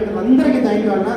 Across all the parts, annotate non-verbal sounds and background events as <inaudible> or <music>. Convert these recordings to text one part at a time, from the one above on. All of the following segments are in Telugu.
మచ్ అందరికీ థ్యాంక్ యూ అన్న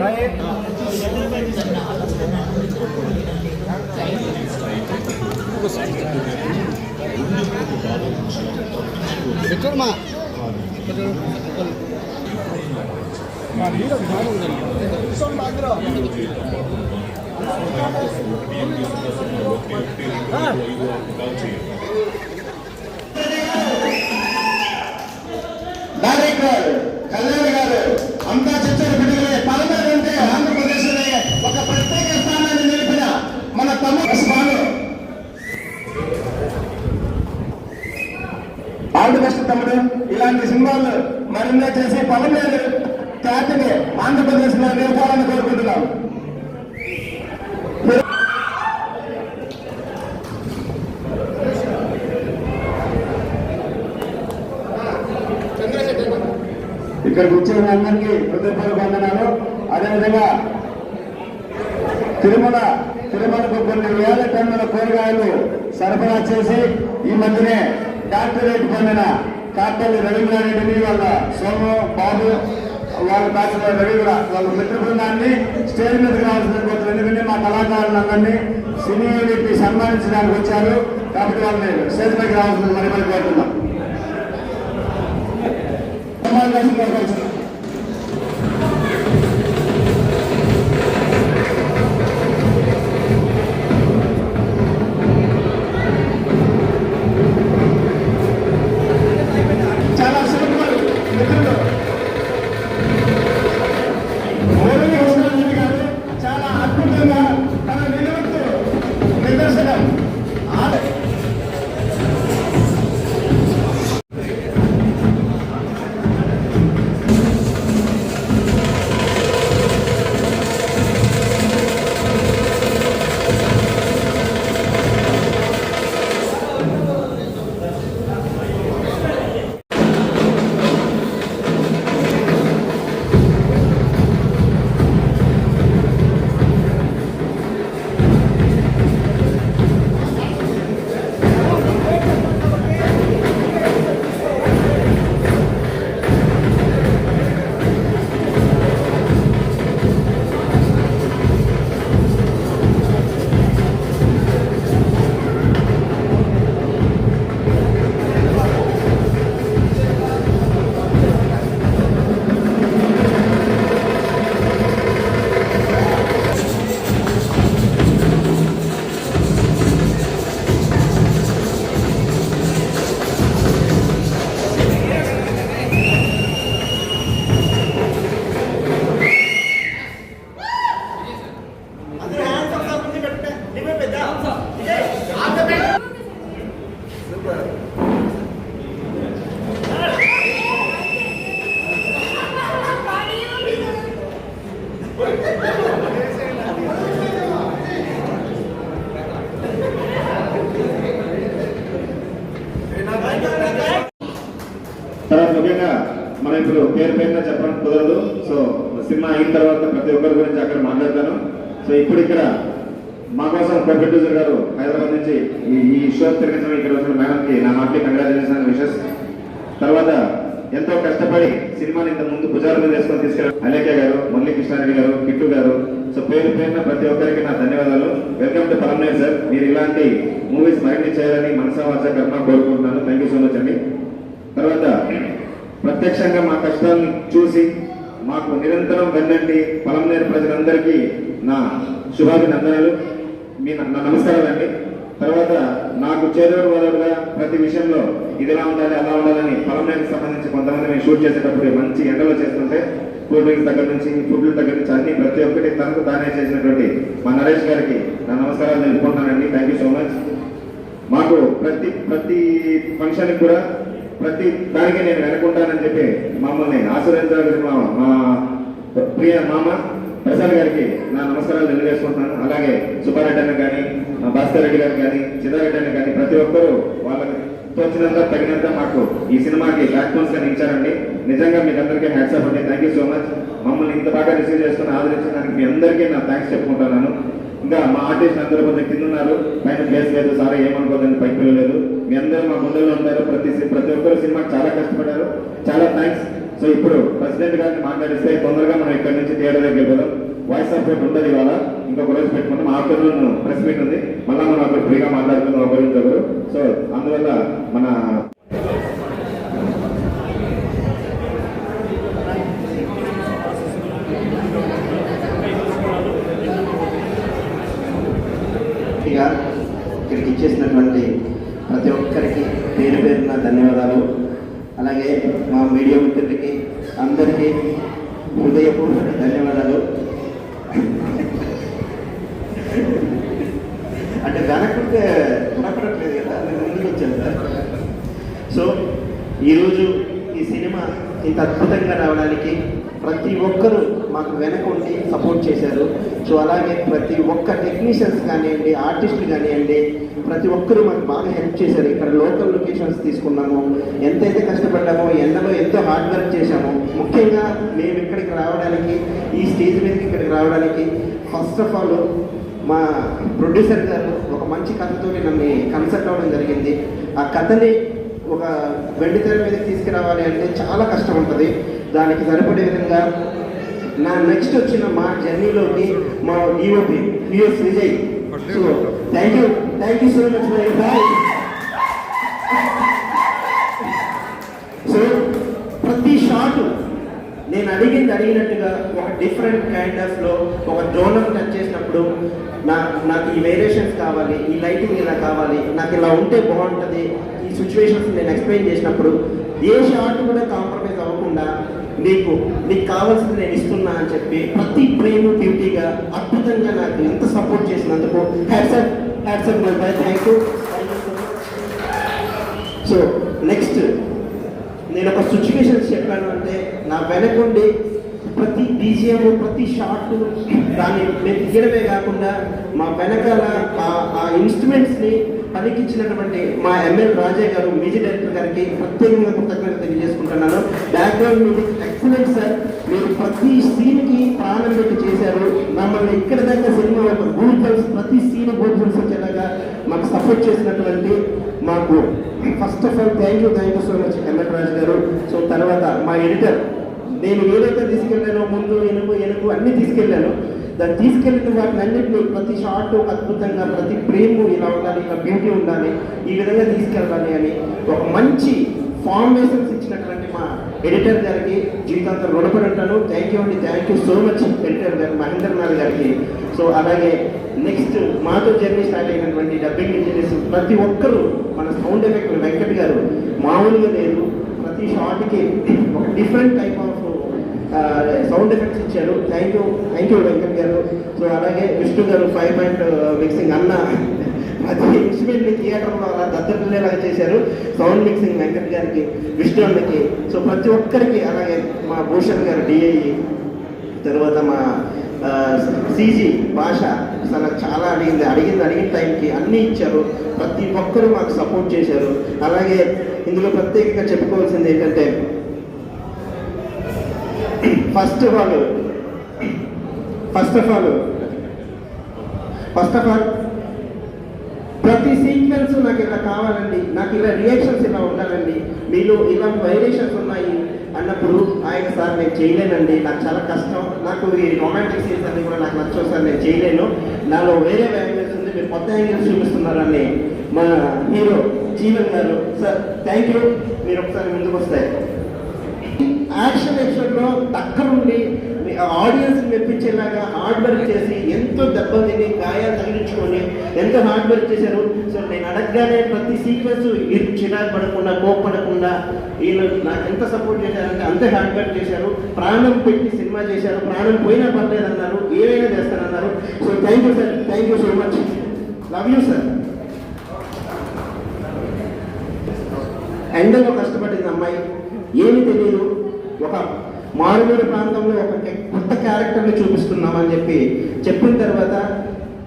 డైరెక్టర్ ఇక్కడికి వచ్చిన అందరికీ హృదయపూర్వక వందనాలు. అదేవిధంగా తిరుమల తిరుమలకు కొన్ని వేల టన్నుల కూరగాయలు సరఫరా చేసి ఈ మధ్యనే డాక్టరేట్ పొందిన కాకపల్లి రవీంద్రారెడ్డిని వాళ్ళ సోము బాబు వాళ్ళ డాక్టర్ రవి కూడా వాళ్ళ మిత్ర బృందాన్ని స్టేజ్ మీదకి రావాల్సిన కోరుతున్నారు ఎందుకంటే మా కళాకారులందరినీ సినీ యూనిట్ని సన్మానించడానికి వచ్చారు. కాబట్టి వాళ్ళని స్టేజ్ మీదకి రావాల్సిన మరి మరి కోరుతున్నాం Obrigado, obrigado, obrigado. మా గారు హైదరాబాద్ నుంచి ఈ ఈ షో తిరిగించడం ఇక్కడ వచ్చిన మేడంకి నా మాటకి కంగ్రాచులేషన్ విషెస్. తర్వాత ఎంతో కష్టపడి సినిమాని ఇంత ముందు భుజాల మీద వేసుకొని తీసుకెళ్ళారు అలేఖ్య గారు మురళీ కృష్ణారెడ్డి గారు కిట్టు గారు. సో పేరు పేరున ప్రతి ఒక్కరికి నా ధన్యవాదాలు. వెల్కమ్ టు పరమనేర్ సార్ మీరు ఇలాంటి మూవీస్ మరిన్ని చేయాలని మనసావాసా కర్మ కోరుకుంటున్నాను. థ్యాంక్ యూ సో మచ్ అండి. తర్వాత ప్రత్యక్షంగా మా కష్టాలను చూసి మాకు నిరంతరం వెన్నంటి పలంనేరు ప్రజలందరికీ నా శుభాభినందనలు. మీ నా నమస్కారాలు అండి. తర్వాత నాకు చేదోడు వదడుగా ప్రతి విషయంలో ఇది ఎలా ఉండాలి అలా ఉండాలని పలంనేరుకి సంబంధించి కొంతమంది మేము షూట్ చేసేటప్పుడు మంచి ఎండలో చేస్తుంటే కూల్ డ్రింక్స్ దగ్గర నుంచి ఫుడ్ల దగ్గర నుంచి అన్ని ప్రతి ఒక్కటి తనకు తానే చేసినటువంటి మా నరేష్ గారికి నా నమస్కారాలు తెలుపుకుంటానండి థ్యాంక్ యూ సో మచ్ మాకు ప్రతి ప్రతి ఫంక్షన్ కూడా ప్రతి దానికి నేను వెనకుంటానని చెప్పి మమ్మల్ని ఆశీర్వదించాలని మా ప్రియ మామ ప్రసాద్ గారికి నా నమస్కారాలు తెలియజేసుకుంటున్నాను. అలాగే సుబ్బారెడ్డి అన్న కానీ మా భాస్కర్ రెడ్డి గారు కానీ చిన్నారెడ్డి అన్న కానీ ప్రతి ఒక్కరూ వాళ్ళకి తోచినంత తగినంత మాకు ఈ సినిమాకి బ్యాక్బోన్స్గా నిలిచారండి నిజంగా మీకు అందరికీ హ్యాట్సాప్ అండి. థ్యాంక్ యూ సో మచ్ మమ్మల్ని ఇంత బాగా రిసీవ్ చేసుకుని ఆదరించడానికి మీ అందరికీ నా థ్యాంక్స్ చెప్పుకుంటున్నాను. ఇంకా మా ఆర్టిస్ట్ అందరూ కొంచెం కింద ఉన్నారు. పైన ప్లేస్ లేదు సార్ ఏమనుకోదని పైకి లేదు మీ అందరూ మా ముందులో ఉన్నారు. ప్రతి ప్రతి ఒక్కరు సినిమాకి చాలా కష్టపడ్డారు. చాలా థ్యాంక్స్ సో ఇప్పుడు ప్రెసిడెంట్ గారిని మాట్లాడిస్తే తొందరగా మనం ఇక్కడ నుంచి థియేటర్ దగ్గర పోదాం. వాయిస్ సపోర్ట్ ఉండదు ఇవాళ. ఇంకొక రోజు పెట్టుకుంటాం. ఆఫ్టర్నూన్ ప్రెస్ మీట్ ఉంది. మళ్ళీ మనం అక్కడ ఫ్రీగా మాట్లాడుతున్నాం ఒకరి నుంచి ఒకరు సో అందువల్ల మన ఇక ఇక్కడికి ఇచ్చేసినటువంటి ప్రతి ఒక్కరికి పేరు పేరున ధన్యవాదాలు. అలాగే మా మీడియా మిత్రులకి అందరికీ హృదయపూర్వక ధన్యవాదాలు. అంటే వెనకుంటే కనపడట్లేదు కదా నేను ముందుకు వచ్చాను సార్ సో ఈరోజు ఈ సినిమా ఇంత అద్భుతంగా రావడానికి ప్రతి ఒక్కరూ మాకు వెనక ఉండి సపోర్ట్ చేశారు. సో అలాగే ప్రతి ఒక్క టెక్నీషియన్స్ కానివ్వండి ఆర్టిస్టులు కానివ్వండి ప్రతి ఒక్కరూ మాకు బాగా హెల్ప్ చేశారు. ఇక్కడ లోకల్ లొకేషన్స్ తీసుకున్నాము. ఎంతైతే కష్టపడ్డామో ఎండలో ఎంతో హార్డ్ వర్క్ చేశామో. ముఖ్యంగా మేము ఇక్కడికి రావడానికి ఈ స్టేజ్ మీదకి ఇక్కడికి రావడానికి ఫస్ట్ ఆఫ్ ఆల్ మా ప్రొడ్యూసర్ గారు ఒక మంచి కథతో నన్ను కన్సల్ట్ అవ్వడం జరిగింది. ఆ కథని ఒక వెండి తెర మీద తీసుకురావాలి అంటే చాలా కష్టం ఉంటుంది. దానికి సరిపడే విధంగా నా నెక్స్ట్ వచ్చిన మా జర్నీలోకి మా EOP PS Vijay so thank you thank you so much my boy so ప్రతి షాట్ నేను అడిగింది అడిగినట్టుగా ఒక డిఫరెంట్ కైండ్ ఆఫ్లో ఒక జోనర్ టచ్ చేసినప్పుడు నా నాకు ఈ వేరియేషన్స్ కావాలి ఈ లైటింగ్ ఇలా కావాలి నాకు ఇలా ఉంటే బాగుంటుంది ఈ సిచ్యువేషన్స్ నేను ఎక్స్ప్లెయిన్ చేసినప్పుడు ఏ షాట్ కూడా కాంప్రమైజ్ అవ్వకుండా నీకు నీకు కావాల్సింది నేను ఇస్తున్నా అని చెప్పి ప్రతి ప్రేమ బ్యూటీగా అద్భుతంగా నాకు ఎంత సపోర్ట్ చేసినందుకు hats off hats off my boy thank you so next నేను ఒక సిచ్యువేషన్స్ చెప్పాను అంటే నా వెనకుండి ప్రతి బీజిఎం ప్రతి షాట్ దాన్ని మేము తీయడమే కాకుండా మా వెనకాల ఆ- ఇన్స్ట్రుమెంట్స్ని పనికి ఇచ్చినటువంటి మా ఎమ్మెల్యే రాజే గారు మ్యూజిక్ డైరెక్టర్ గారికి ప్రత్యేకంగా కృతజ్ఞత తెలియజేసుకుంటున్నాను. బ్యాక్గ్రౌండ్ మ్యూజిక్ ఎక్సలెంట్ సార్ మీరు ప్రతి సీన్కి ప్రాణం పెట్టి చేశారు. మమ్మల్ని ఇక్కడ దాకా సినిమా ఒక గూగుల్స్ ప్రతి సీన్ గూగుల్స్ వచ్చేలాగా మాకు సపోర్ట్ చేసినటువంటి మాకు first of all thank you thank you so much M L Raju గారు. సో తర్వాత మా ఎడిటర్ నేను ఏదైతే తీసుకెళ్ళానో ముందు ఎనుగు ఎనుగు అన్ని తీసుకెళ్ళాను. దాన్ని తీసుకెళ్ళిన వాటిని అన్నింటినీ ప్రతి షాట్ అద్భుతంగా ప్రతి ప్రేమ ఇలా ఉండాలి ఇలా బ్యూటీ ఉండాలి ఈ విధంగా తీసుకెళ్ళాలి అని ఒక మంచి ఫార్మేషన్స్ ఇచ్చినటువంటి మా ఎడిటర్ గారికి జీవితాంతం రుణపడి ఉంటాను. థ్యాంక్ యూ అండి. Thank you so much editor గారు మహేంద్రనాథ్ గారికి. సో అలాగే నెక్స్ట్ మాతో జర్నీ స్టార్ట్ అయినటువంటి డబ్బింగ్ ఇంజనీర్స్ ప్రతి ఒక్కరూ మన సౌండ్ ఎఫెక్ట్ వెంకట్ గారు మామూలుగా లేదు. ప్రతి షాట్కి ఒక different type of sound effects ఇచ్చారు. Thank you thank you Venkat గారు. సో అలాగే విష్ణు గారు ఫైవ్ పాయింట్ మిక్సింగ్ అన్న అది ఇన్స్ట్రుమెంట్ థియేటర్లో అలా దద్దరిల్లేలాగా చేశారు. సౌండ్ మిక్సింగ్ వెంకట్ గారికి విష్ణు అన్నకి. సో ప్రతి ఒక్కరికి అలాగే మా భూషణ్ గారు డిఐ తర్వాత మా సీజీ భాష అసలు చాలా అడిగింది. అడిగింది అడిగిన టైంకి అన్నీ ఇచ్చారు. ప్రతి ఒక్కరూ మాకు సపోర్ట్ చేశారు. అలాగే ఇందులో ప్రత్యేకంగా చెప్పుకోవాల్సింది ఏంటంటే first of all first of all first of all ప్రతి సీక్వెన్స్ నాకు ఇలా కావాలండి. నాకు ఇలా రియాక్షన్స్ ఇలా ఉండాలండి. మీలో ఇలా వైరేషన్స్ ఉన్నాయి అన్నప్పుడు ఆయన సార్ నేను చేయలేనండి. నాకు చాలా కష్టం. నాకు ఈ రొమాంటిక్ సీన్స్ అన్ని కూడా నాకు నచ్చవు సార్. నేను చేయలేను. నాలో వేరే యాంగిల్స్ ఉంది. మీరు కొత్త యాంగిల్స్ చూపిస్తున్నారని మా హీరో జీవన్ గారు. సార్ థ్యాంక్ యూ మీరు ఒకసారి ముందుకు వస్తాయి యాక్షన్ ఎపిసోడ్లో దగ్గరుండి ఆడియన్స్ మెప్పించేలాగా హార్డ్ వర్క్ చేసి ఎంతో దెబ్బలు తిని గాయాలు తగిలించుకొని ఎంతో హార్డ్ వర్క్ చేశారు? సో నేను అడగగానే ప్రతి సీక్వెన్స్ చిరాకు పడకుండా కోప్పడకుండా వీళ్ళు నాకు ఎంత సపోర్ట్ చేశారంటే అంతే హార్డ్ వర్క్ చేశారు. ప్రాణం పెట్టి సినిమా చేశారు. ప్రాణం పోయినా పర్లేదు అన్నారు ఏమైనా చేస్తారన్నారు. So thank you sir thank you so much love you sir ఎండలో కష్టపడింది అమ్మాయి. ఏమి తెలియదు. ఒక మారుమూల ప్రాంతంలో ఒక కొత్త క్యారెక్టర్ని చూపిస్తున్నామని చెప్పి చెప్పిన తర్వాత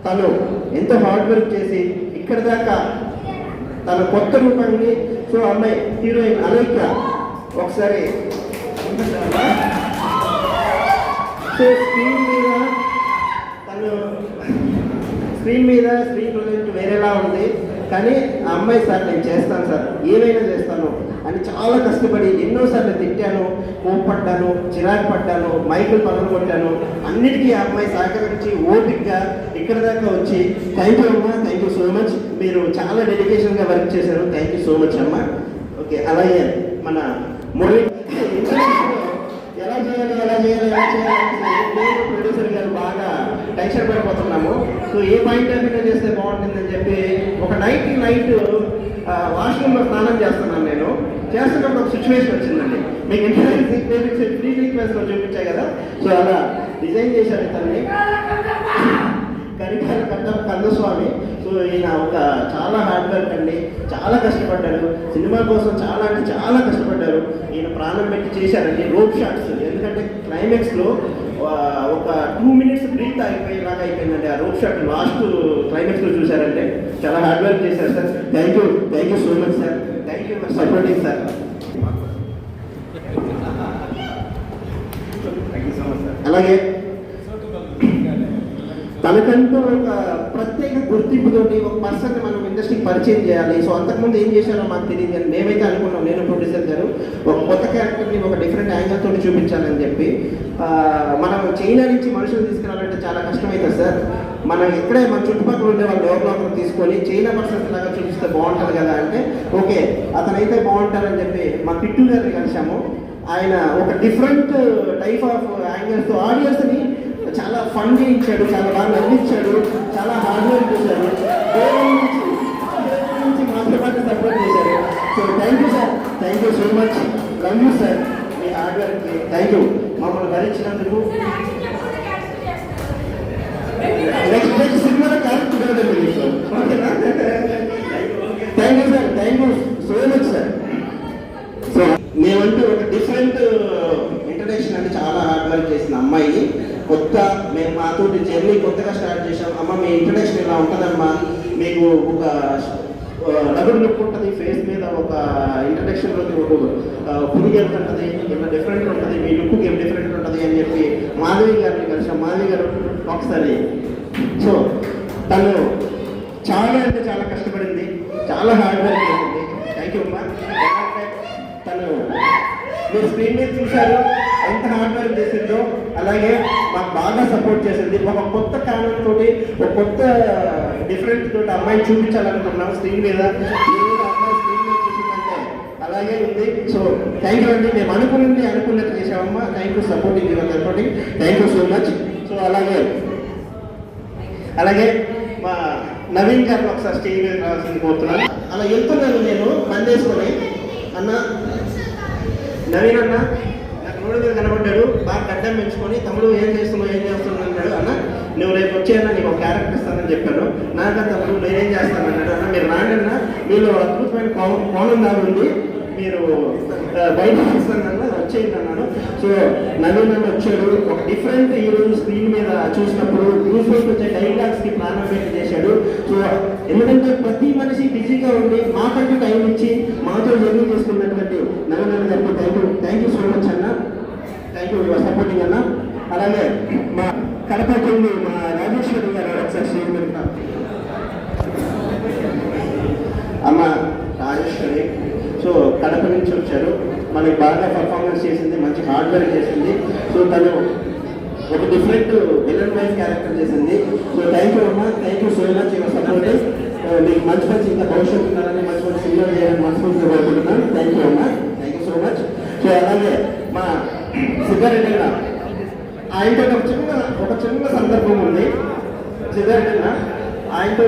తను ఎంతో హార్డ్ వర్క్ చేసి ఇక్కడ దాకా తన కొత్త రూపాన్ని సో అమ్మాయి హీరోయిన్ అలైక ఒకసారి సో స్క్రీన్ మీద తను స్క్రీన్ మీద స్క్రీన్ ప్రొజెక్ట్ వేరేలా ఉంది. కానీ ఆ అమ్మాయి సార్ నేను చేస్తాను సార్. ఏమైనా చేస్తాను. అని చాలా కష్టపడి ఎన్నోసార్లు తిట్టాను కోప్పడ్డాను చిరాకు పడ్డాను మైకులు పనులు కొట్టాను అన్నిటికీ ఆ అమ్మాయి సహకరించి ఓపిక్గా ఇక్కడ దాకా వచ్చి థ్యాంక్ యూ అమ్మా థ్యాంక్ యూ సో మచ్ మీరు చాలా డెడికేషన్గా వర్క్ చేశారు. థ్యాంక్ యూ సో మచ్ అమ్మా. ఓకే అలాగే మన మురళి <laughs> ఎలా చేయాలి ఎలా చేయాలి ఎలా చేయాలి ప్రొడ్యూసర్ గారు బాగా టెన్షన్ పడిపోతున్నాము. సో ఏ పాయింట్ ఆఫ్ చేస్తే బాగుంటుందని చెప్పి ఒక నైట్ నైట్ వాష్రూమ్లో స్నానం చేస్తున్నాను నేను. చేస్తున్నప్పుడు ఒక సిచ్యువేషన్ వచ్చిందండి. మీకు ఇంటర్వ్యూ ఫ్రీ సీక్వెన్స్లో చూపించాయి కదా? సో అలా డిజైన్ చేశారు ఇతన్ని. <laughs> కరికాల కట్ట కందస్వామి సో ఈయన ఒక చాలా హార్డ్ వర్క్ అండి చాలా కష్టపడ్డారు సినిమా కోసం చాలా అంటే చాలా కష్టపడ్డారు ఈయన ప్రాణం పెట్టి చేశారండి రోప్ షాట్స్ ఎందుకంటే క్లైమాక్స్లో ఒక టూ మినిట్స్ బ్రీత్ అయిపోయేలాగా అయిపోయిందండి ఆ రోప్ షాట్ లాస్ట్ క్లైమాక్స్లో చూశారంటే చాలా హార్డ్ వర్క్ చేశారు sir thank you thank you so much sir thank you supporting sir అలాగే తనకంటూ ఒక ప్రత్యేక గుర్తింపుతోటి ఒక పర్సన్ మనం ఇండస్ట్రీకి పరిచయం చేయాలి. సో అంతకుముందు ఏం చేశారో మాకు తెలియదు అని మేమైతే అనుకున్నాం. నేను ప్రొడ్యూసర్ గారు ఒక కొత్త క్యారెక్టర్ని ఒక డిఫరెంట్ యాంగిల్ తోటి చూపించాలని చెప్పి. మనం చైనా నుంచి మనుషులు తీసుకురావాలంటే చాలా కష్టమవుతుంది సార్. మనం ఎక్కడే మన చుట్టుపక్కల ఉండే వాళ్ళు లోపల తీసుకొని చైనా పర్సన్స్ లాగా చూపిస్తే బాగుంటుంది కదా అంటే ఓకే అతనైతే బాగుంటారని చెప్పి మా పిట్టు గారిని కలిసాము ఆయన ఒక డిఫరెంట్ టైప్ ఆఫ్ యాంగిల్స్ ఆడియన్స్ని ఫండ్ చేయించాడు చాలా బాగా నవ్వించాడు చాలా హార్డ్ వర్క్ చేశాడు. నుంచి దూరం నుంచి సపోర్ట్ చేశారు so thank you sir thank you so much love you sir me hard work thank you మమ్మల్ని భరించినందుకు నెక్స్ట్ నెక్స్ట్ సినిమాలో క్యారెక్టర్ ఓకేనా thank you sir thank you so much sir so మేమంటూ ఒక డిఫరెంట్ ఇంట్రడక్షన్ అంటే చాలా హార్డ్ వర్క్ చేసిన అమ్మాయి కొత్త మేము మాతోటి జర్నీ కొత్తగా స్టార్ట్ చేసాం అమ్మ మీ ఇంట్రడక్షన్ ఇలా ఉంటుందమ్మా. మీకు ఒక డబుల్ లుక్ ఉంటుంది ఫేస్ మీద ఒక ఇంట్రడక్షన్లోకి ఒక పురుగు ఎంత ఉంటుంది ఏమైనా డిఫరెంట్ ఉంటుంది మీ లుక్ ఏం డిఫరెంట్ ఉంటుంది అని చెప్పి మాధవి గారిని కలిసాం. మాధవి గారు ఒకసారి. సో తను చాలా అంటే చాలా కష్టపడింది చాలా హార్డ్ వర్క్ చేసింది. థ్యాంక్ యూ అమ్మా. తను మీరు స్క్రీన్ మీద చూశారు ఎంత హార్డ్ వర్క్ చేసిందో అలాగే బాగా సపోర్ట్ చేసింది. ఒక కొత్త కారణం తోటి ఒక కొత్త డిఫరెంట్ తోటి అమ్మాయిని చూపించాలనుకున్నాం స్క్రీన్ మీద స్క్రీన్ అలాగే ఉంది. సో థ్యాంక్ యూ అండి. మేము అనుకున్నది అనుకున్నది చేసామమ్మా థ్యాంక్ యూ సపోర్టింగ్ యువర్ తోటి thank you so much so అలాగే అలాగే మా నవీన్ గారిని ఒకసారి స్టేజ్ మీద రావాల్సింది కోరుతున్నాను. అలా వెళ్తున్నాను నేను. బందేసుకొని. అన్న. నవీన్ అన్న. తమ్ముడు మీద కనబడ్డాడు. బాగా గడ్డం పెంచుకొని తమ్ముడు ఏం చేస్తున్నావు? ఏం చేస్తున్నావు? అన్నాడు అన్న నువ్వు రేపు వచ్చేయన్నా నీకు ఒక క్యారెక్టర్ ఇస్తానని చెప్పాను. నాక తమ్ముడు నేనేం చేస్తాను? అన్నాడు అన్న మీరు రాండి అన్న. మీలో అద్భుతమైన కోణం కోణం దాని ఉంది. మీరు బయట చూస్తానన్నా వచ్చేయండి అన్నాడు. సో నవీన్ అన్న వచ్చాడు. ఒక డిఫరెంట్ ఈ రోజు స్క్రీన్ మీద చూసినప్పుడు న్యూస్ పేపర్ వచ్చే డైలాగ్స్కి ప్రాణం పెట్టి చేశాడు. సో ఎందుకంటే ప్రతి మనిషి బిజీగా ఉండి మాకంటూ టైం ఇచ్చి మాతో జర్నీ చేసుకున్నటువంటి నవీన్ అన్న గారికి థ్యాంక్ యూ యువర్ సపోర్టింగ్ అన్న. అలానే మా కడప చెంది అలాగే మా మా రాజేశ్వరి గారు సార్? స్టేజ్ మీద అమ్మ రాజేశ్వరి. సో కడప నుంచి వచ్చారు. మనకి బాగా పర్ఫార్మెన్స్ చేసింది మంచి హార్డ్ వర్క్ చేసింది. సో తను ఒక డిఫరెంట్ విలన్ వైజ్ క్యారెక్టర్ చేసింది. సో థ్యాంక్ యూ అమ్మ thank you so much your support మీకు మంచి మంచి ఇంత భవిష్యత్తు ఉండాలని మంచి మంచి సినిమా చేయాలని మనస్ఫూర్తిగా కోరుకుంటున్నాను. థ్యాంక్ యూ అమ్మ thank you so much so అలాగే గారు ఆయనతో ఒక చిన్న ఒక చిన్న సందర్భం ఉంది. అన్న ఆయనతో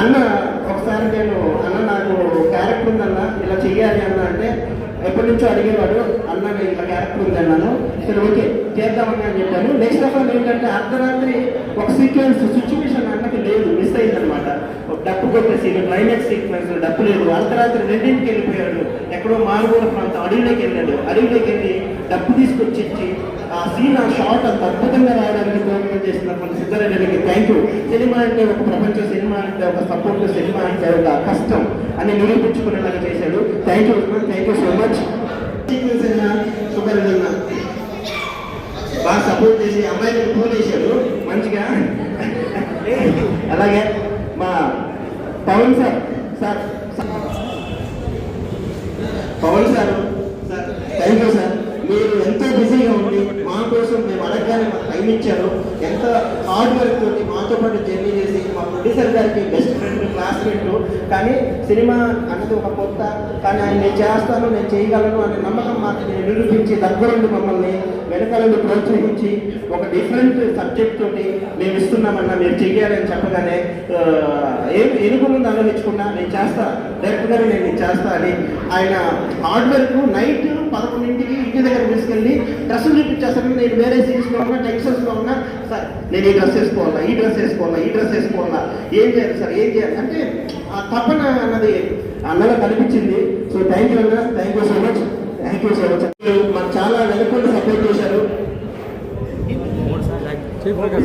అన్న ఒకసారి నేను అన్న నాకు క్యారెక్టర్ ఉందన్న ఇలా చెయ్యాలి అన్న అంటే ఎప్పటి నుంచో అడిగేవాడు అన్న నేను ఇలా క్యారెక్టర్ ఉంది అన్నాను సరే ఓకే. చేద్దామని అని చెప్పాను నెక్స్ట్ ఆఫ్ ఆల్ ఏంటంటే అర్ధరాత్రి ఒక సీక్వెన్స్ సిచ్యువేషన్ అన్నకి లేదు మిస్ అయిందనమాట ఒక డప్పు కొట్టే సీన్ క్లైమాక్స్ సీక్వెన్స్ డప్పు లేదు. అర్ధరాత్రి రెండింటికి వెళ్ళిపోయాడు. ఎక్కడో మారుమూల ప్రాంతం అడవిలోకి వెళ్ళాడు. అడవిలోకి వెళ్ళి డప్పు తీసుకొచ్చి ఇచ్చి ఆ సీన్ ఆ షాట్ అంత అద్భుతంగా రావడానికి ప్రయత్నం చేసిన మన సిద్ధారెడ్డికి థ్యాంక్ యూ సినిమా అంటే ఒక ప్రపంచ సినిమా అంటే ఒక సపోర్ట్ సినిమా అంటే ఒక కష్టం అని నిరూపించుకునేలాగా చేశాడు. Thank you thank you so much Subbareddy అన్న బాగా సపోర్ట్ చేసి అమ్మాయిని ఫోన్ చేశాడు. మంచిగా. అలాగే మా Pawan sir sir Pawan sir sir thank you sir. మీరు ఎంతో బిజీగా ఉన్నారు. కోసం మేము అడగగానే మాకు టైం ఇచ్చారు. ఎంత హార్డ్ వర్క్ తోటి మాతో పాటు జర్నీ చేసి మా ప్రొడ్యూసర్ గారికి బెస్ట్ ఫ్రెండ్ క్లాస్మేట్ కానీ సినిమా అన్నది ఒక కొత్త కానీ ఆయన నేను చేస్తాను నేను చేయగలను అనే నమ్మకం మాకు నేను నిరూపించి దగ్గరుండి మమ్మల్ని వెనకాలను ప్రోత్సహించి ఒక డిఫరెంట్ సబ్జెక్ట్ తోటి మేము ఇస్తున్నామన్నా మీరు చెయ్యాలని చెప్పగానే ఏం ఎనుగు ముందు ఆలోచించకుండా నేను చేస్తా డైరెక్ట్ గారు నేను చేస్తా అని ఆయన హార్డ్ వర్క్ నైట్ పదకొండు ఇంటి దగ్గర తీసుకెళ్ళి డ్రెస్సులు చూపించేస్తాను నేను వేరే సీన్స్లో ఉన్నా టెక్స్టైల్స్లో ఉన్నా సార్ నేను ఈ డ్రెస్ వేసుకోవాలా? ఈ డ్రెస్ వేసుకోవాలా? ఈ డ్రెస్ వేసుకోవాలా? ఏం చేయాలి సార్? ఏం చేయాలి? అంటే ఆ తపన అన్నది అన్నలో కనిపించింది. సో థ్యాంక్ యూ అన్న. Thank you so much. Thank you so much. మాకు చాలా వెనుకొని సపోర్ట్ చేశారు.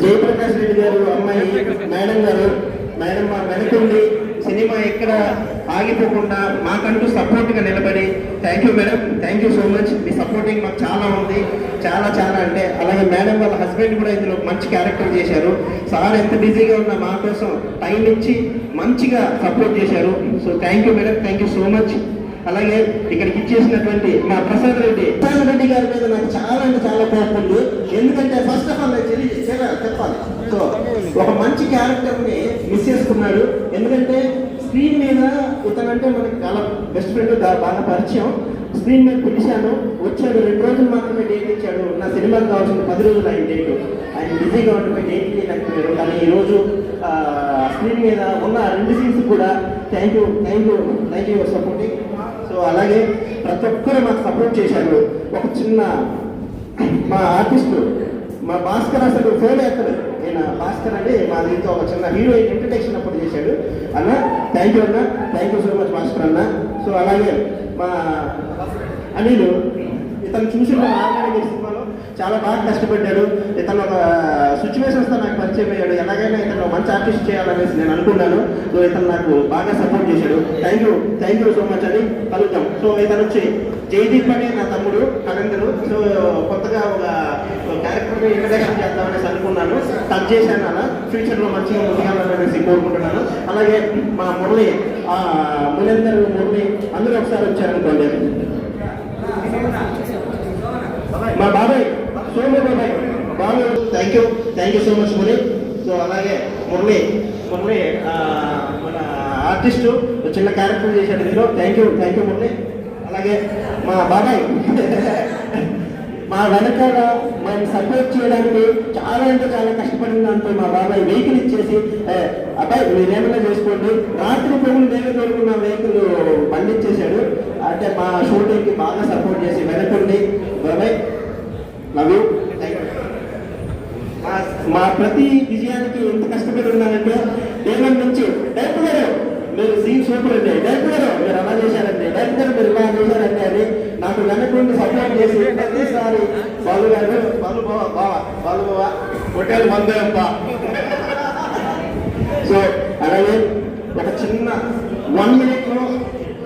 జయప్రకాష్ రెడ్డి గారు అమ్మాయి మేడం గారు మేడం మా వెనకుండి సినిమా ఎక్కడ ఆగిపోకుండా మాకంటూ సపోర్ట్గా నిలబడి thank you madam thank you so much me supporting మాకు చాలా ఉంది. చాలా చాలా అంటే అలాగే మేడం వాళ్ళ హస్బెండ్ కూడా ఇందులో మంచి క్యారెక్టర్ చేశారు. సార్ ఎంత బిజీగా ఉన్నా మా కోసం టైం ఇచ్చి మంచిగా సపోర్ట్ చేశారు. So thank you madam thank you so much అలాగే ఇక్కడికి ఇచ్చేసినటువంటి మా ప్రసాద్ రెడ్డి. ప్రసాద్ రెడ్డి గారి మీద నాకు చాలా అంటే చాలా కోపం ఉంది. ఎందుకంటే ఫస్ట్ ఆఫ్ ఆల్ నేను చెప్పాలి. సో ఒక మంచి క్యారెక్టర్ని మిస్ చేసుకున్నాడు. ఎందుకంటే స్క్రీన్ మీద ఇతనంటే మనకి చాలా బెస్ట్ ఫ్రెండ్ బాగా పరిచయం. స్క్రీన్ మీద పిలిచాను. వచ్చాడు. రెండు రోజులు మాత్రమే డేట్ ఇచ్చాడు. నా సినిమాకి కావాల్సిన పది రోజులు ఆయన డేట్ ఆయన బిజీగా ఉండిపోయి డేట్ ఇవ్వలేకపోయారు కానీ ఈరోజు స్క్రీన్ మీద ఉన్న రెండు సీన్స్ కూడా thank you thank you thank you supporting so అలాగే ప్రతి ఒక్కరు మాకు సపోర్ట్ చేశారు. ఒక చిన్న మా ఆర్టిస్టు మా భాస్కర్ అసలు ఫేల్ ఎత్తడు నేను భాస్కర్ అంటే మా దీంతో ఒక చిన్న హీరోయిన్ ఇంట్రడక్షన్ అప్పుడు చేశాడు. అన్న థ్యాంక్ యూ అన్న. Thank you so much Bhaskar అన్న. సో అలాగే మా అనిలు ఇతను చూసిన ఆర్గానిక్ చాలా బాగా కష్టపడ్డాడు ఇతను ఒక సిచ్యువేషన్స్తో నాకు పరిచయం అయ్యాడు. ఎలాగైనా ఇతను మంచి ఆర్టిస్ట్ చేయాలనేసి నేను అనుకున్నాను. సో ఇతను నాకు బాగా సపోర్ట్ చేశాడు. Thank you thank you so much అని కలుద్దాం. సో ఇతను వచ్చి జయదీప్ అనే నా తమ్ముడు కనందరు సో కొత్తగా ఒక క్యారెక్టర్ ఇంట్రడక్షన్ చేద్దామనేసి అనుకున్నాను. టచ్ చేశాను అలా. ఫ్యూచర్లో మంచిగా ముందుకెళ్ళాలనేసి కోరుకుంటున్నాను. అలాగే మా మురళి ఆ మురళీందర్ మురళి అందరూ ఒకసారి వచ్చారనుకోండి. మా బాబాయ్ thank you thank you so much Murali. So అలాగే మురళి మురళి మన ఆర్టిస్టు చిన్న క్యారెక్టర్ చేశాడు ఇందులో. Thank you thank you Murali. అలాగే మా బాబాయ్. <laughs> మా వెనకాల మనం సపోర్ట్ చేయడానికి చాలా అంటే చాలా కష్టపడిన దాంతో మా బాబాయ్ వెహికల్ ఇచ్చేసి అబ్బాయి మీరేమైనా చేసుకోండి. రాత్రి పొగులు నేను దొరుకున్న వెహికల్ పండించేశాడు అంటే మా షూటింగ్కి బాగా సపోర్ట్ చేసి వెనకండి. బాబాయ్ లవ్ యూ. మా- ప్రతి విజయానికి ఎంత కష్టపడి ఉన్నానంటే దేవం నుంచి డైరెక్ట్ గారు మీరు సీన్ సూపర్ అండి డైరెక్టర్ గారు మీరు అలా చేశారండి డైరెక్టర్ గారు మీరు ఇలా చేశారండి అని నాకు వెనకుండి సపోర్ట్ చేసి ప్రతిసారి బాలు గారు బాలు బావ బావ బాలు బావ హోటల్ మందయప్ప అబ్బా. సో అలాగే ఒక చిన్న వన్ మినిట్లో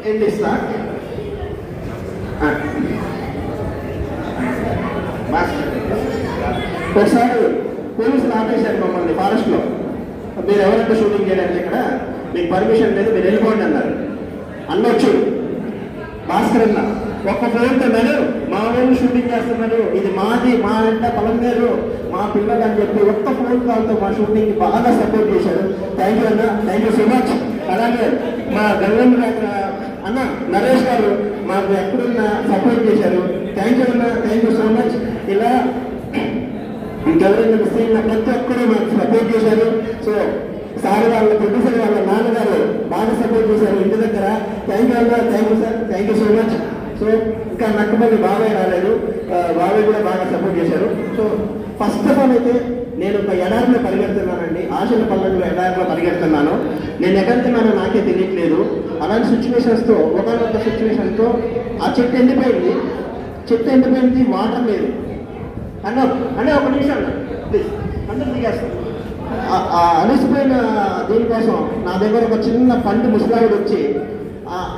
ఎండ్ ఇస్తా. ఒకసారి పోలీసులు ఆపేశారు మమ్మల్ని ఫారెస్ట్లో మీరు ఎవరంటే షూటింగ్ చేయడానికి ఇక్కడ? మీకు పర్మిషన్ లేదు మీరు వెళ్ళిపోండి అన్నారు. అన్నొచ్చు భాస్కర్ అన్న ఒక్క ఫోన్తో నేను మా వాళ్ళు షూటింగ్ చేస్తున్నారు. ఇది మాది మా ఇంట పొలం గారు మా పిల్లలు అని చెప్పి ఒక్క ఫోన్ కాల్తో మా షూటింగ్ బాగా సపోర్ట్ చేశారు. థ్యాంక్ యూ అన్న థ్యాంక్ యూ సో మచ్ అలాగే మా గంగమ్మ గారు అన్న నరేష్ గారు మాకు ఎక్కడున్నా సపోర్ట్ చేశారు. థ్యాంక్ యూ అన్న థ్యాంక్ యూ సో మచ్ ఇలా ఇంకెవరైనా మిస్ అయిన ప్రతి ఒక్కరూ మాకు సపోర్ట్ చేశారు. సో సార్ వాళ్ళ ప్రొడ్యూసర్ వాళ్ళ నాన్నగారు బాగా సపోర్ట్ చేశారు ఇంటి దగ్గర. థ్యాంక్ యూ అన్న thank you sir thank you so much so ఇంకా నక్కపల్లి బాబాయ్ రాలేదు. బాబాయ్ కూడా బాగా సపోర్ట్ చేశారు. సో ఫస్ట్ ఆఫ్ ఆల్ అయితే నేను ఒక ఎడారిలో పరిగెడుతున్నానండి. ఆశల పల్లెల్లో ఎడారిలో పరిగెడుతున్నాను. నేను ఎక్కడుతున్నానో నాకే తెలియట్లేదు. అలాంటి సిచ్యువేషన్స్తో ఒకనొక సిచ్యువేషన్తో ఆ చెట్టు ఎండిపోయింది. చెట్టు ఎండిపోయింది వాటర్ లేదు. అన్న అంటే ఒక నిమిషం ప్లీజ్ అందరు దిగేస్తాం ఆ- అలసిపోయిన దీనికోసం? నా దగ్గర ఒక చిన్న పండు ముసలావిడ వచ్చి ఆ-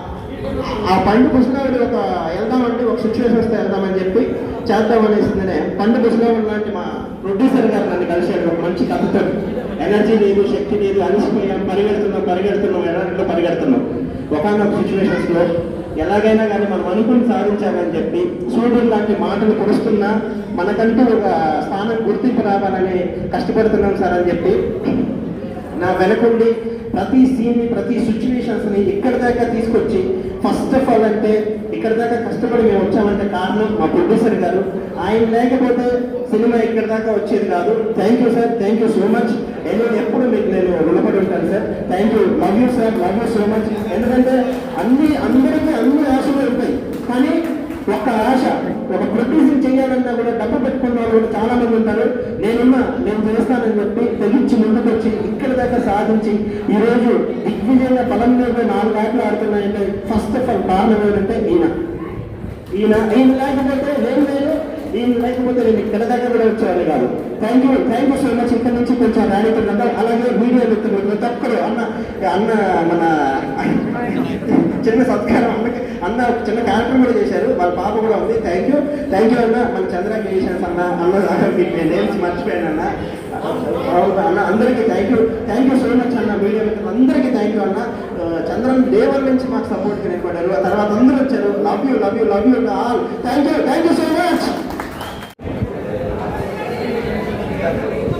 పండు ముసలావిడ ఒక వెళ్దామంటే ఒక సిచ్యువేషన్ వస్తే వెళ్దామని చెప్పి చేద్దాం అనేసిందనే. పండు ముసలావిడ లాంటి మా ప్రొడ్యూసర్ గారు నన్ను కలిశాడు ఒక మంచి కథతో. ఎనర్జీ లేదు శక్తి లేదు అలసిపోయాం పరిగెడుతున్నాం పరిగెడుతున్నాం ఎనర్జీలో పరిగెడుతున్నాం. ఒకనొక సిచ్యువేషన్స్లో ఎలాగైనా కానీ మనం అనుకుని సాధించాలని చెప్పి సూర్యుడు లాంటి మాటలు కురుస్తున్నా మనకంటూ ఒక స్థానం గుర్తింపు రావాలని కష్టపడుతున్నాం సార్ అని చెప్పి నా వెనకుండి ప్రతి సీన్ని ప్రతి సిచ్యువేషన్స్ని ఇక్కడ దాకా తీసుకొచ్చి ఫస్ట్ ఆఫ్ ఆల్ అంటే ఇక్కడ దాకా కష్టపడి మేము వచ్చామంటే కారణం మా ప్రొడ్యూసర్ గారు. ఆయన లేకపోతే సినిమా ఇక్కడ దాకా వచ్చేది కాదు. Thank you sir thank you so much నేను ఎప్పుడు మీకు నేను రుణపడి ఉంటాను sir thank you love you sir love you so much ఎందుకంటే అన్ని అందరికీ అన్ని ఆశలు ఉంటాయి. కానీ ఒక్క ఆశ ఒక ప్రొడ్యూసింగ్ చేయాలన్నా కూడా డబ్బు పెట్టుకున్న వాళ్ళు కూడా చాలా మంది ఉంటారు. నేనున్నా నేను చేస్తానని చెప్పి తెగించి ముందుకొచ్చి ఇక్కడ దాకా సాధించి ఈ రోజు దిగ్విజయంగా బలం మీద నాలుగు ఆటలు ఆడుతున్నాయంటే ఫస్ట్ ఆఫ్ ఆల్ కారణం ఏంటంటే ఈయన. ఈయన ఈయన లేకపోతే నేను నేను లేకపోతే నేను ఇక్కడ దగ్గర కూడా వచ్చేవాడు కాదు. Thank you thank you so much ఇక్కడ నుంచి కొంచెం రాణితున్నారు అలాగే వీడియో మిత్రులు ప్రతి ఒక్కరు అన్న అన్న మన చిన్న సత్కారం అన్నకి అన్న చిన్న కార్యక్రమం కూడా చేశారు. వాళ్ళ పాప కూడా ఉంది. థ్యాంక్ యూ థ్యాంక్ యూ అన్న మన చంద్ర క్రియేషన్స్ అన్న అన్న నేను నేమ్స్ మర్చిపోయాను అన్న. అన్న అందరికీ thank you thank you so much అన్న మీడియా మిత్రులు అందరికీ థ్యాంక్ యూ అన్న. చంద్రన్ దేవర్ నుంచి మాకు సపోర్ట్ నిలబడ్డారు. ఆ తర్వాత అందరూ వచ్చారు. Love you love you love you all. Thank you thank you so much hero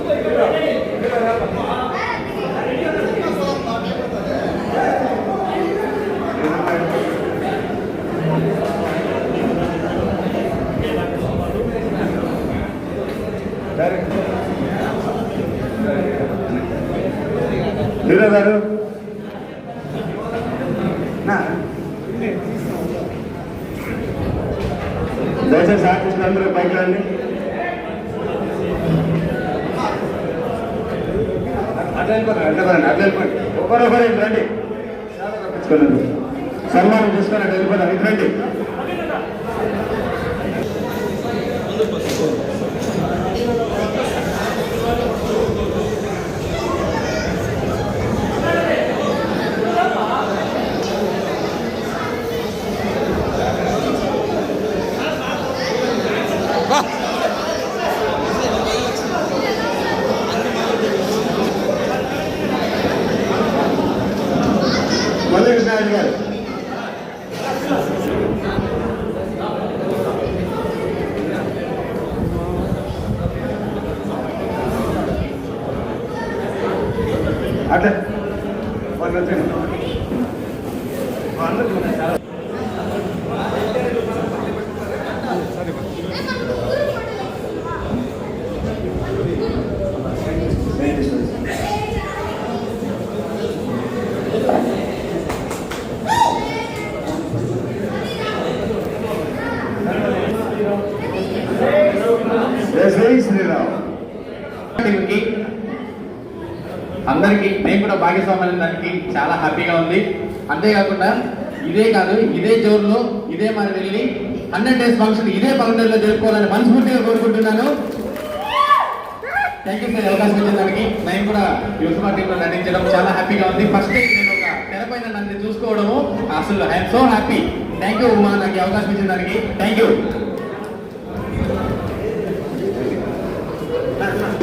real. అంతేకాకుండా ఇదే కాదు ఇదే జోన్లో ఇదే మరి వెళ్ళి హండ్రెడ్ డేస్ ఫంక్షన్ ఇదే పల్లెటూరులో జరుపుకోవాలని మనస్ఫూర్తిగా కోరుకుంటున్నాను. థ్యాంక్ యూ సార్ అవకాశం ఇచ్చిన దానికి నేను కూడా యువసమా టీంలో నటించడం చాలా హ్యాపీగా ఉంది. ఫస్ట్ నేను ఒక తెరపైన నన్ను చూసుకోవడము. అసలు I'm so happy thank you Uma నాకు అవకాశం ఇచ్చిన దానికి థ్యాంక్ యూ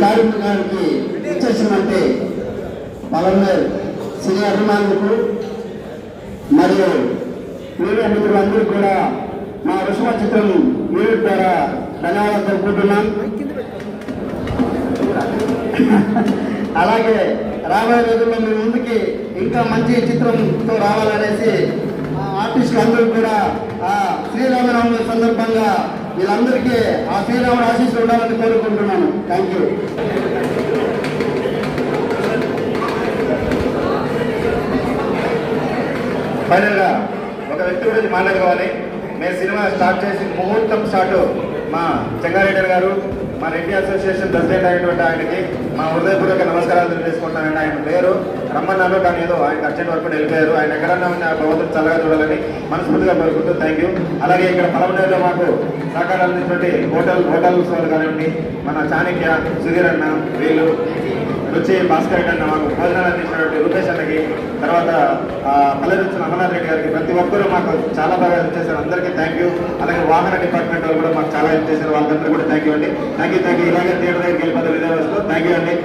కార్మిక గారికి ఇచ్చేసినటువంటి పలమేర్ సినీ అభిమానులకు మరియు మీడియా మిత్రులందరూ కూడా మా రుసుమ చిత్రం మీరు ద్వారా ధన్యవాదాలు తెలుపుకుంటున్నాం. అలాగే రాబోయే రోజుల్లో మీ ముందుకి ఇంకా మంచి చిత్రంతో రావాలనేసి ఆ ఆర్టిస్టులు అందరూ కూడా ఆ శ్రీరామనవమి సందర్భంగా వీళ్ళందరికీ ఆ శ్రీరాముడు ఆశీస్సులు ఉండాలని కోరుకుంటున్నాను. థ్యాంక్ యూ ఫైనల్గా ఒక వ్యక్తి గురించి మాట్లాడుకోవాలి. మేము సినిమా స్టార్ట్ చేసి ముహూర్తం స్టార్ట్ మా చెంగారెడ్డి గారు మా రెడ్డి అసోసియేషన్ ప్రెసిడెంట్ అయినటువంటి ఆయనకి మా హృదయపూర్వక నమస్కారాలు తెలియజేసుకుంటానండి ఆయన లేరు రమ్మన్నారు కానీ ఏదో ఆయన అర్జెంట్ వరకు వెళ్ళిపోయారు. ఆయన ఎక్కడన్నా ఉన్న భగవంతుడు చల్లగా చూడాలని మనస్ఫూర్తిగా కోరుకుంటూ థ్యాంక్ యూ అలాగే ఇక్కడ పలమనేరులో మాకు సహకారం అందించినటువంటి హోటల్ హోటల్స్ వాళ్ళు కానివ్వండి మన చాణక్య సుధీర్ అన్న వీళ్ళు వచ్చి భాస్కర్ రెడ్డి అన్న మాకు భోజనాలు అందించినటువంటి రూపేష్ అన్నకి తర్వాత ఆ, పల్లెరుచిన అమర్నాథ్ రెడ్డి గారికి ప్రతి ఒక్కరూ మాకు చాలా బాగా హెల్ప్ చేశారు. అందరికీ థ్యాంక్ యూ అలాగే వాహన డిపార్ట్మెంట్ వాళ్ళు కూడా మాకు చాలా హెల్ప్ చేశారు. వాళ్ళందరూ కూడా థ్యాంక్ యూ అండి. థ్యాంక్ యూ థ్యాంక్ యూ ఇలాగే థియేటర్ దగ్గరికి వెళ్ళిపోతే విజయవాడలో. థ్యాంక్ యూ అండి.